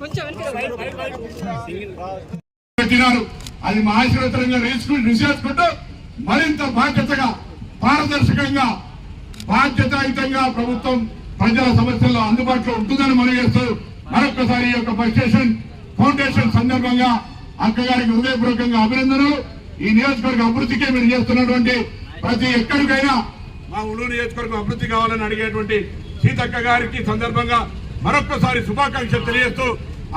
కొంచెం వెనక్కి పెట్టినారు. అది మా మహాశివతరంగా రేసుకుని రుచేసుకుంటూ మరింత బాధ్యతగా పారదర్శకంగా బాధ్యతాయుతంగా ప్రభుత్వం ప్రజల సమస్యల్లో అందుబాటులో ఉంటుందని మనం చేస్తూ మరొకసారి ఈ యొక్క బస్ స్టేషన్ ఫౌండేషన్ సందర్భంగా అక్కగారికి హృదయపూర్వకంగా అభినందనలు. ఈ నియోజకవర్గ అభివృద్ధికి మీరు చేస్తున్నటువంటి ప్రతి ఎక్కడికైనా మా ఉల్లూరు నియోజకవర్గం అభివృద్ధి కావాలని అడిగేటువంటి సీతక్క గారికి సందర్భంగా మరొక్కసారి శుభాకాంక్షలు తెలియజేస్తూ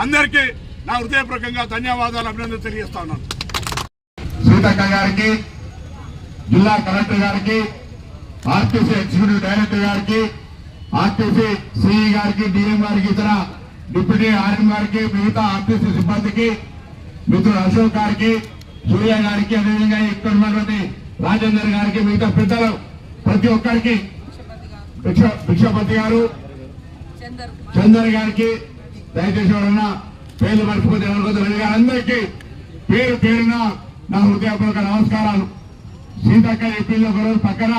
అందరికీ నా హృదయపూర్వకంగా ధన్యవాదాలు అభినందనలు తెలియజేస్తా ఉన్నాను. సీతక్క గారికి జిల్లా కలెక్టర్ గారికి ఆర్టీసీ ఎగ్జిక్యూటివ్ డైరెక్టర్ గారికి ఆర్టీసీ సిఈ గారికి డిఎం గారికి ఇతర డిప్యూటీ ఆర్ఎం గారికి మిగతా ఆర్టీసీ సిబ్బందికి మిత్రుడు అశోక్ గారికి సూర్య గారికి అదేవిధంగా ఇక్కడ ఉన్నటువంటి రాజేందర్ గారికి మిగతా పెద్దలు ప్రతి ఒక్కరికి భిక్షపతి గారు చందర్ గారికి దయచేసి ఎవరన్నా పేర్లు మర్చిపోతే ఎవరికొద్దు గారు అందరికీ పేరు పేరున నా హృదయపూర్వక నమస్కారాలు. సీతక్క ఎంపీలో ఒకరోజు పక్కన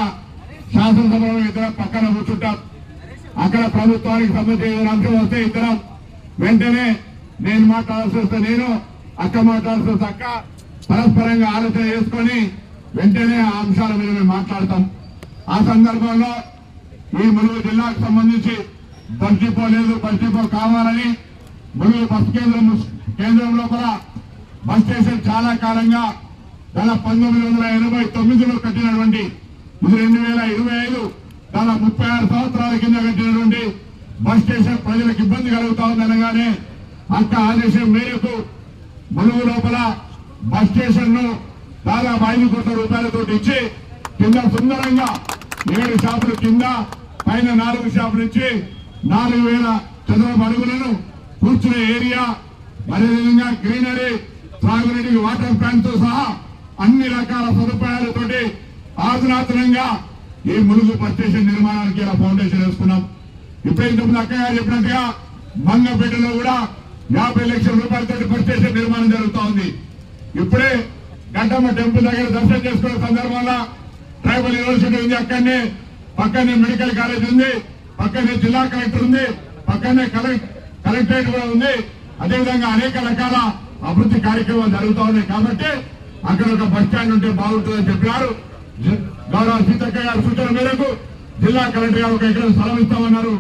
శాసనసభలో ఇద్దరం పక్కన కూర్చుంటాం. అక్కడ ప్రభుత్వానికి సంబంధించిన అంశం వస్తే ఇద్దరం వెంటనే నేను మాట్లాడాల్సి వస్తే నేను అక్క మాట్లాడాల్సి వస్తే అక్క పరస్పరంగా ఆలోచన చేసుకొని వెంటనే ఆ అంశాల మీద మేము మాట్లాడతాం. ఆ సందర్భంలో ఈ ములుగు జిల్లాకు సంబంధించి బస్ డిపో లేదు బస్ డిపో కావాలని ములుగు బస్ కేంద్రం కేంద్రంలో కూడా బస్ స్టేషన్ చాలా కాలంగా. దాదాపు పంతొమ్మిది వందల ఎనభై తొమ్మిదిలో కట్టినటువంటి ఇది రెండు వేల ఇరవై ఐదు దాదాపు ముప్పై ఆరు సంవత్సరాల కింద కట్టినటువంటి బస్ స్టేషన్ ప్రజలకు ఇబ్బంది కలుగుతా ఉందనగానే అక్క ఆదేశం మేరకు ములుగు లోపల బస్ స్టేషన్ను దాదాపు ఐదు కోట్ల రూపాయలతో ఇచ్చి కింద సుందరంగా ఏడు షాపులు కింద పైన నాలుగు షాపులు ఇచ్చి నాలుగు వేల చదరపు అడుగులను కూర్చునే ఏరియా అదేవిధంగా గ్రీనరీ సాగునీటి వాటర్ ప్లాంట్తో సహా అన్ని రకాల సదుపాయాలతోటి ఆధునాతనంగా ఈ ములుగు బస్ స్టేషన్ నిర్మాణానికి ఇలా ఫౌండేషన్ వేసుకున్నాం. ఇప్పుడు ఇంతకుముందు అక్క గారు చెప్పినట్టుగా మంగపేటలో కూడా యాభై లక్షల రూపాయలతో బస్ స్టేషన్ నిర్మాణం జరుగుతోంది. ఇప్పుడే గడ్డమ్మ టెంపుల్ దగ్గర దర్శనం చేసుకునే సందర్భంలో ట్రైబల్ యూనివర్సిటీ ఉంది అక్కడనే పక్కనే మెడికల్ కాలేజ్ ఉంది పక్కనే జిల్లా కలెక్టర్ ఉంది పక్కనే కలెక్ట్ కలెక్టరేట్ కూడా ఉంది. అదేవిధంగా అనేక రకాల అభివృద్ధి కార్యక్రమాలు జరుగుతూ ఉన్నాయి కాబట్టి అక్కడ ఒక బస్ స్టాండ్ ఉంటే బాగుంటుందని చెప్పారు గౌరవ సీతక్క గారి సూచన మేరకు జిల్లా కలెక్టర్ గారు ఒక ఎకరం స్థలం ఇస్తామన్నారు.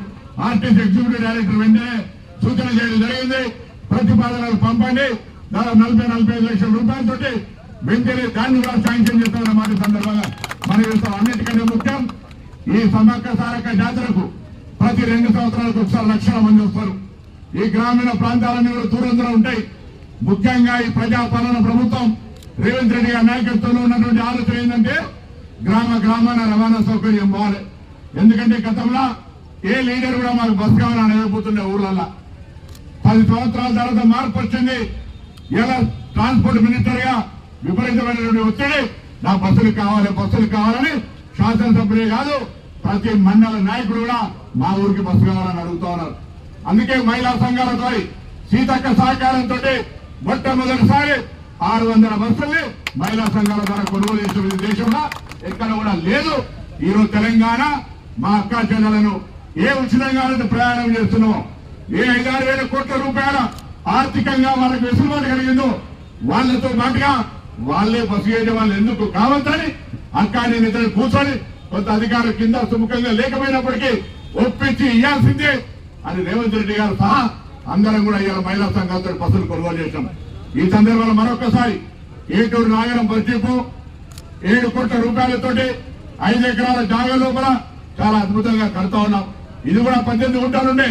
ఆర్టీసీ ఎగ్జిక్యూటివ్ డైరెక్టర్ వెంటనే సూచన చేయడం జరిగింది. ప్రతిపాదనలు పంపండి. దాదాపు నలభై నలభై ఐదు లక్షల రూపాయలతోటి వెంటనే దాన్ని కూడా శాంక్షన్ చేస్తామన్న మాట సందర్భంగా మనం ఇస్తాం అన్నిటికంటే ముఖ్యం ఈ సమక్క సారక జాతరకు ప్రతి రెండు సంవత్సరాలకు ఒకసారి లక్షల మంది వస్తారు. ఈ గ్రామీణ ప్రాంతాలన్నీ కూడా దూరంగా ఉంటాయి. ముఖ్యంగా ఈ ప్రజాపాలన ప్రభుత్వం రేవంత్ రెడ్డి గారి నాయకత్వంలో ఉన్నటువంటి ఆలోచన ఏంటంటే గ్రామ గ్రామాన రవాణా సౌకర్యం బాగాలి ఎందుకంటే గతంలో ఏ లీడర్ కూడా మాకు బస్ కావాలని అడగపోతుండే ఊర్లల్లో. పది సంవత్సరాల తర్వాత మార్పు వచ్చింది. ఎలా ట్రాన్స్పోర్ట్ మినిస్టర్గా విపరీతమైనటువంటి ఒత్తిడి. నా బస్సులు కావాలి బస్సులు కావాలని శాసనసభ్యులే కాదు ప్రతి మండల నాయకుడు కూడా మా ఊరికి బస్సు కావాలని అడుగుతా ఉన్నారు. అందుకే మహిళా సంఘాలతో సీతక్క సహకారంతో మొట్టమొదటిసారి ఆరు వందల బస్సుల్ని మహిళా సంఘాల ద్వారా కొనుగోలు చేసిన దేశంలో ఎక్కడ కూడా లేదు. ఈరోజు తెలంగాణ మా అక్క చెల్లెలను ఏ ఉచితంగా ప్రయాణం చేస్తున్నాం ఏ ఐదారు వేల కోట్ల రూపాయల ఆర్థికంగా వాళ్ళకి వెసులుబాటు కలిగిందో వాళ్ళతో పాటుగా వాళ్ళే బస్సు యజమానులు ఎందుకు కావద్దని అక్క నేను ఇద్దరు కూర్చొని కొంత అధికారుల కింద సుముఖంగా లేకపోయినప్పటికీ ఒప్పించి ఇవ్వాల్సిందే అని రేవంత్ రెడ్డి గారు సహా అందరం కూడా ఇవాళ మహిళా సంఘాలతో బస్సులు కొనుగోలు చేశాం. ఈ సందర్భంలో మరొకసారి ఏటూరు నాగరం బస్ డిపో ఏడు కోట్ల రూపాయలతోటి ఐదు ఎకరాల జాగా లోపల చాలా అద్భుతంగా కడతా ఉన్నాం. ఇది కూడా పద్దెనిమిది గుంటలుండే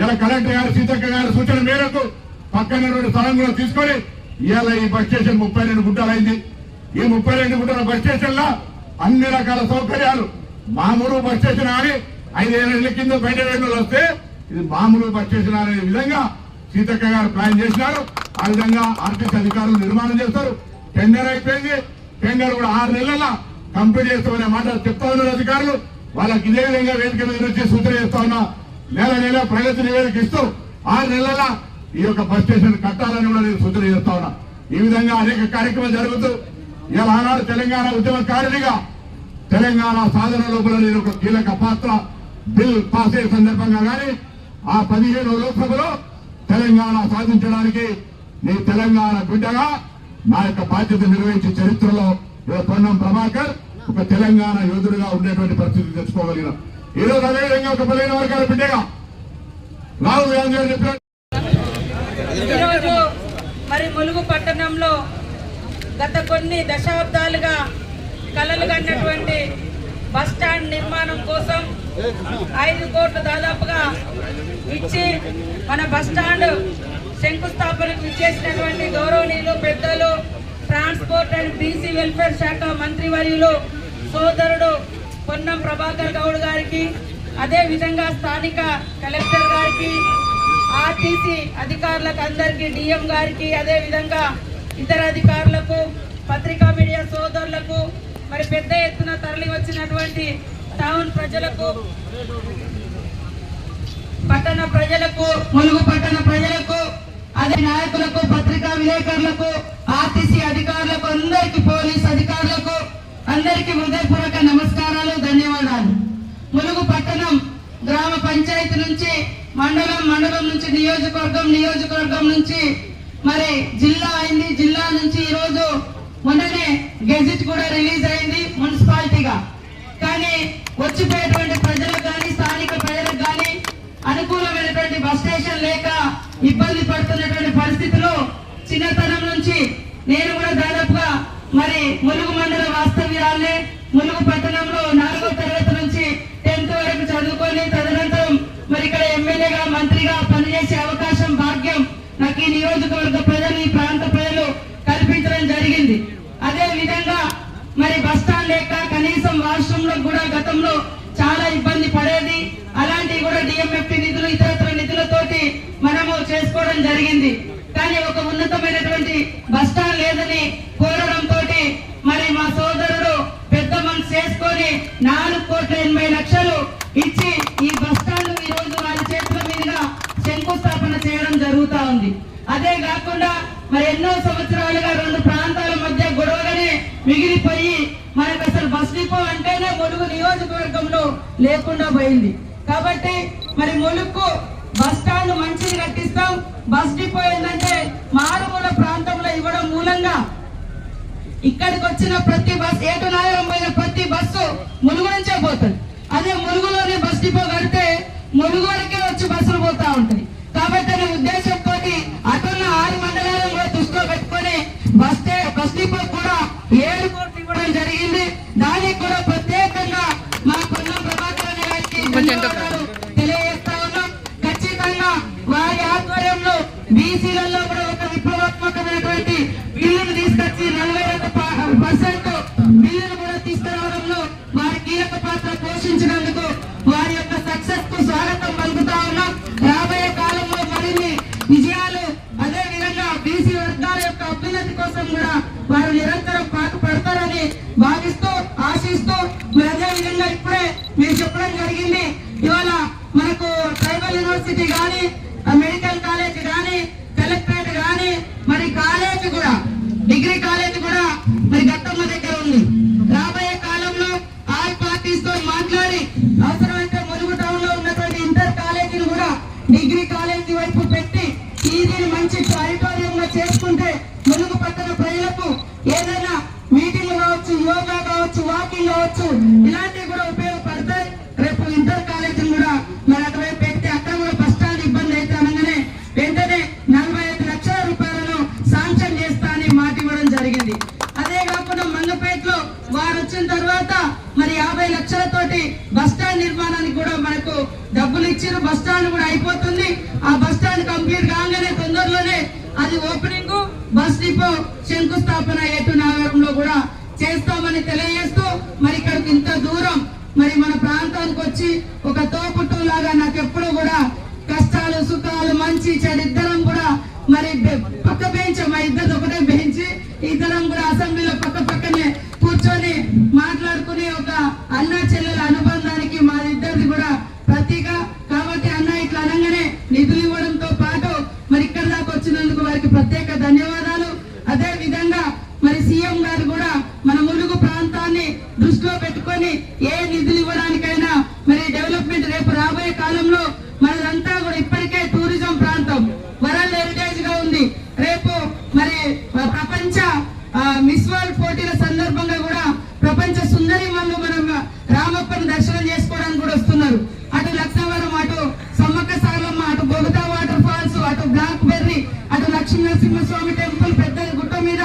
ఇలా కలెక్టర్ గారు సీతక్క గారి సూచన మేరకు పక్కన స్థలం కూడా తీసుకొని ఇవాళ ఈ బస్ స్టేషన్ ముప్పై రెండు గుంటలైంది ఈ ముప్పై రెండు గుంటల బస్ స్టేషన్లో అన్ని రకాల సౌకర్యాలు. మామూలు బస్ స్టేషన్ కానీ ఐదు ఏళ్ళ కింద బయట వస్తే ఇది బాంబులు పట్టేసినారనే విధంగా సీతక్క గారు ప్లాన్ చేసినారు. ఆ విధంగా ఆర్టీసీ అధికారులు నిర్మాణం చేస్తారు. టెండర్ అయిపోయింది. టెండర్ కూడా ఆరు నెలల కంప్లీట్ చేస్తామనే మాట చెప్తా ఉన్నారు అధికారులు. వాళ్ళకి ఇదే విధంగా వేదిక మీద వచ్చి సూచన చేస్తా ఉన్నా. నెల నెల ప్రగతి నివేదిక ఇస్తూ ఆరు నెలల ఈ యొక్క బస్ స్టేషన్ కట్టాలని కూడా నేను సూచన చేస్తా ఉన్నా. ఈ విధంగా అనేక కార్యక్రమాలు జరుగుతూ ఇలా ఆనాడు తెలంగాణ ఉద్యమకారునిగా తెలంగాణ సాధన లోపల నేను ఒక కీలక పాత్ర బిల్ పాస్ అయ్యే సందర్భంగా కానీ ఆ పదిహేను లోక్సభలో తెలంగాణ సాధించడానికి నీ తెలంగాణ బిడ్డగా నా యొక్క బాధ్యత నిర్వహించే చరిత్రలో పొన్నం ప్రభాకర్ ఒక తెలంగాణ యోధుడిగా ఉండేటువంటి పరిస్థితి తెచ్చుకోగలిగిన. ఈరోజు అదేవిధంగా ఒక బలైన వర్గాల బిడ్డగా రాహుల్ గాంధీ గారు మరి ములుగు పట్టణంలో గత కొన్ని దశాబ్దాలుగా కలలు కన్నటువంటి బస్ స్టాండ్ నిర్మాణం కోసం ఐదు కోట్లు దాదాపుగా ఇచ్చి మన బస్ స్టాండ్ శంకుస్థాపనకు ఇచ్చేసినటువంటి గౌరవనీయులు పెద్దలు ట్రాన్స్పోర్ట్ అండ్ బీసీ వెల్ఫేర్ శాఖ మంత్రివర్యులు సోదరుడు పొన్నం ప్రభాకర్ గౌడ్ గారికి అదే విధంగా స్థానిక కలెక్టర్ గారికి ఆర్టీసీ అధికారులకు అందరికీ డిఎం గారికి అదే విధంగా ఇతర అధికారులకు పత్రికా మీడియా సోదరులకు మరి పెద్ద ఎత్తున తరలి వచ్చినటువంటి టౌన్ ప్రజలకు పట్టణ ప్రజలకు ములుగు పట్టణ ప్రజలకు అదే నాయకులకు పత్రికా విలేకరులకు ఆర్టీసీ అధికారులకు అందరికి పోలీస్ అధికారులకు అందరికి హృదయపూర్వక నమస్కారాలు ధన్యవాదాలు. ములుగు పట్టణం గ్రామ పంచాయతీ నుంచి మండలం మండలం నుంచి నియోజకవర్గం నియోజకవర్గం నుంచి మరి జిల్లా అయింది. జిల్లా నుంచి ఈ రోజు మొన్ననే గెజిట్ కూడా రిలీజ్ అయింది మున్సిపాలిటీగా. కానీ వచ్చిపోయేటువంటి ప్రజలకు అనుకూలమైనటువంటి బస్ స్టేషన్ లేక ఇబ్బంది పడుతున్నటువంటి పరిస్థితిలో చిన్నతనం నుంచి నేను కూడా దాదాపుగా మరి ములుగు మండల వాస్తవ్యాలే ములుగు పట్టణంలో నాలుగో తరగతి నుంచి టెన్త్ వరకు చదువుకొని తదనంతరం మరి ఇక్కడ ఎమ్మెల్యేగా మంత్రిగా పనిచేసే అవకాశం భాగ్యం నాకు ఈ నియోజకవర్గ ప్రజలు ఈ ప్రాంత ప్రజలు కల్పించడం జరిగింది. అదే విధంగా మరి బస్ స్టాండ్ లేక కనీసం వాష్రూమ్లో కూడా గతంలో చాలా ఇబ్బంది పడేది. జరిగింది. కానీ ఒక ఉన్నతమైనటువంటి బస్ స్టాండ్ లేదని కోరడంతో మరి మా సోదరుడు పెద్ద మనసు చేసుకొని నాలుగు కోట్ల ఎనభై లక్షలు ఇచ్చి ఈ బస్ స్టాండ్ ఈ రోజు వారి చేతుల మీదుగా శంకుస్థాపన చేయడం జరుగుతా ఉంది. అదే కాకుండా మరి ఎన్నో సంవత్సరాలుగా రెండు ప్రాంతాల మధ్య గొడవగానే మిగిలిపోయి మనకు అసలు బస్ డిపో అంటేనే ములుగు నియోజకవర్గంలో లేకుండా పోయింది. కాబట్టి మరి ములుగు బస్ స్టాండ్ మంచిది కట్టిస్తాం. బస్ డిపో ఏంటంటే మారుమూల ప్రాంతంలో ఇవ్వడం మూలంగా. ఇక్కడికి వచ్చిన ప్రతి బస్ ఏటు నాగరం పోయిన ప్రతి బస్సు ములుగు నుంచే పోతుంది. అదే ములుగులోనే బస్ డిపో కడితే ములుగు విధంగా ఇప్పుడే మీరు చెప్పడం జరిగింది. ఇవాళ మనకు ట్రైబల్ యూనివర్సిటీ కానీ ఆ మెడికల్ కాలేజ్ కానీ కలెక్టరేట్ కానీ మరి కాలేజ్ కూడా డిగ్రీ కాలేజ్ కూడా మరి గట్టమ్మ దగ్గర ఉంది. రాబోయే కాలంలో ఆల్ పార్టీస్తో మాట్లాడి అవసరమైతే ములుగు టౌన్లో ఉన్నటువంటి ఇంటర్ కాలేజీని కూడా డిగ్రీ కాలేజీ వైపు పెట్టి ఈదీని మంచి ఆడిటోరియం గా చేసుకుంటే ములుగు పట్టణ ప్రజలకు ఏదైనా యోగా కావచ్చు వాకింగ్ కావచ్చు ఇలాంటివి కూడా ఉపయోగపడతాయి. రేపు ఇంటర్ కాలేజీలు కూడా మరి అటువైపు పెడితే అక్కడ కూడా బస్ స్టాండ్ ఇబ్బంది అయితే అనగానే వెంటనే నలభై ఐదు లక్షల రూపాయలను శాంక్షన్ చేస్తా అని మాట ఇవ్వడం జరిగింది. అదే కాకుండా మంగపేటలో వారు వచ్చిన తర్వాత మరి యాభై లక్షలతోటి బస్ స్టాండ్ నిర్మాణానికి కూడా మనకు డబ్బులు ఇచ్చిన బస్ స్టాండ్ కూడా అయిపోతుంది. ఆ బస్ స్టాండ్ కంప్లీట్ కాగానే తొందరలోనే అది ఓపెనింగ్ బస్ డిపో శంకుస్థాపన ఏటు నాగరంలో కూడా చేస్తామని తెలియజేస్తూ మరి ఇక్కడికి ఇంత దూరం మరి మన ప్రాంతానికి వచ్చి ఒక తోపుట్టు లాగా నాకు ఎప్పుడు కూడా కష్టాలు సుఖాలు మంచి చెడు ఇద్దరం కూడా మరి పక్క బెంచ్ మా ఇద్దరు ఒకటే బెంచ్ ఇద్దరం కూడా అసెంబ్లీలో పక్క పక్కనే కూర్చొని మాట్లాడుకునే ఒక అన్న చెల్లెల అనుబంధానికి మా ఇద్దరిది కూడా ప్రతీక కాబట్టి అన్న ఇట్లా అనగానే నిధులు ఇవ్వడంతో పాటు మరి ఇక్కడ దాకా వచ్చినందుకు వారికి ప్రత్యేక ధన్యవాదాలు అదే విధంగా మరి సీఎం గారు కూడా మన ములుగు ప్రాంతాన్ని తీసుకొని ఏ నిధులు ఇవ్వడానికైనా మరి డెవలప్మెంట్ రేపు రాబోయే కాలంలో మనదంతా కూడా ఇప్పటికే టూరిజం ప్రాంతం వరల్డ్ హెరిటేజ్గా ఉంది. రేపు మరి ప్రపంచ మిస్ వరల్డ్ పోటీల సందర్భంగా కూడా ప్రపంచ సుందరి వాళ్ళు మనం రామప్పని దర్శనం చేసుకోవడానికి కూడా వస్తున్నారు. అటు లక్నవరం అటు సమ్మక్క సారలమ్మ అటు బొగతా వాటర్ ఫాల్స్ అటు బ్లాక్ బెర్రీ అటు లక్ష్మీ నరసింహస్వామి టెంపుల్ పెద్ద గుట్ట మీద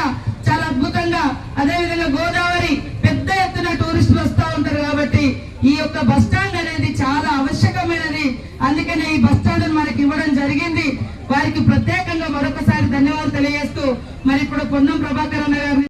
చాలా అద్భుతంగా అదే విధంగా గోదావరి పెద్ద ఎత్తున టూరిస్టులు వస్తా ఉంటారు కాబట్టి ఈ యొక్క బస్ స్టాండ్ అనేది చాలా ఆవశ్యకమైనది అందుకనే ఈ బస్ స్టాండ్ మనకి ఇవ్వడం జరిగింది వారికి ప్రత్యేకంగా మరొకసారి ధన్యవాదాలు తెలియజేస్తూ మరి ఇప్పుడు పొన్నం ప్రభాకర్ అన్న గారిని